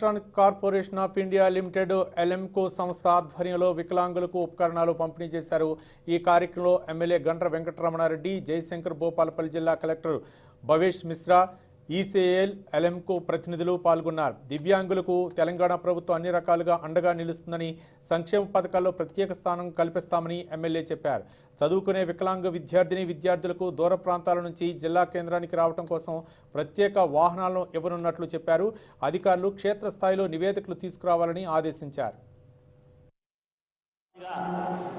Electronic corporation of India limited ALIMCO సంస్థ ఆధ్వర్యంలో వికలాంగులకు ఉపకరణాలు పంపిణీ చేశారు. ఈ కార్యక్రమంలో ఎమ్మెల్యే గండ్ర వెంకటరమణారెడ్డి జయశంకర్ భూపాలపల్లి జిల్లా collector Bhavesh Mishra ECIL ALIMCO ప్రతినిధులు పాల్గొన్నారు. దివ్యాంగులకు తెలంగాణ ప్రభుత్వం అన్ని రకాలుగా అండగా నిలుస్తుందని సంక్షేమ పథకాల్లో ప్రత్యేక స్థానం కల్పిస్తామని ఎమ్మెల్యే చెప్పారు. చదువుకునే వికలాంగ విద్యార్థిని విద్యార్థులకు దూర ప్రాంతాల నుంచి జిల్లా కేంద్రానికి రావడం కోసం ప్రత్యేక వాహనాలను ఇవ్వనున్నట్లు చెప్పారు. అధికారులు క్షేత్రస్థాయిలో నివేదికలు తీసుకురావాలని ఆదేశించారు.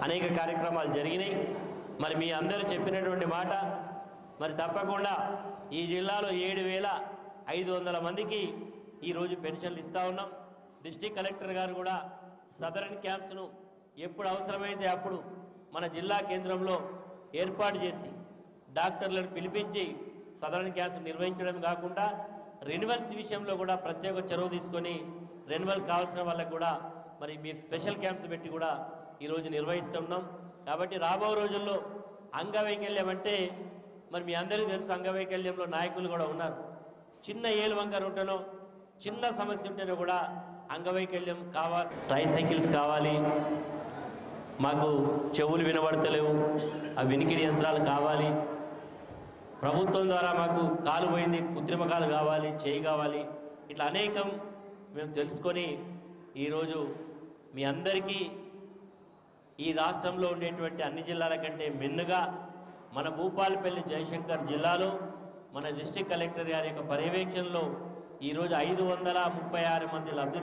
అనేక కార్యక్రమాలు జరిగినాయి. మరి మీ అందరూ చెప్పినటువంటి మాట మరి తప్పకుండా ఈ జిల్లాలో ఏడు వేల ఐదు వందల మందికి ఈరోజు పెన్షన్లు ఇస్తూ ఉన్నాం. డిస్టిక్ కలెక్టర్ గారు కూడా సదరన్ క్యాంప్స్ను ఎప్పుడు అవసరమైతే అప్పుడు మన జిల్లా కేంద్రంలో ఏర్పాటు చేసి డాక్టర్లను పిలిపించి సదరన్ క్యాంప్స్ నిర్వహించడం కాకుండా రెన్యువల్స్ విషయంలో కూడా ప్రత్యేక చొరవ తీసుకొని రెన్యువల్ కావాల్సిన వాళ్ళకు కూడా మరి మీరు స్పెషల్ క్యాంప్స్ పెట్టి కూడా ఈరోజు నిర్వహిస్తున్నాం. కాబట్టి రాబో రోజుల్లో అంగవైకల్యం అంటే మరి మీ అందరికీ తెలుసు అంగవైకల్యంలో నాయకులు కూడా ఉన్నారు. చిన్న ఏలు ఉంటేనో చిన్న సమస్య ఉంటేనో కూడా అంగవైకల్యం కావాలి. ట్రైసైకిల్స్ కావాలి. మాకు చెవులు వినబడతలేవు. ఆ వినికిడి యంత్రాలు కావాలి. ప్రభుత్వం ద్వారా మాకు కాలు పోయింది కృత్రిమ కాలు కావాలి చేయి కావాలి. ఇట్లా అనేకం మేము తెలుసుకొని ఈరోజు మీ అందరికీ ఈ రాష్ట్రంలో ఉండేటువంటి అన్ని జిల్లాల కంటే మిన్నుగా మన భూపాలపల్లి జయశంకర్ జిల్లాలో మన డిస్టిక్ కలెక్టర్ గారి యొక్క పర్యవేక్షణలో ఈరోజు ఐదు వందల ముప్పై ఆరు మంది లబ్ధి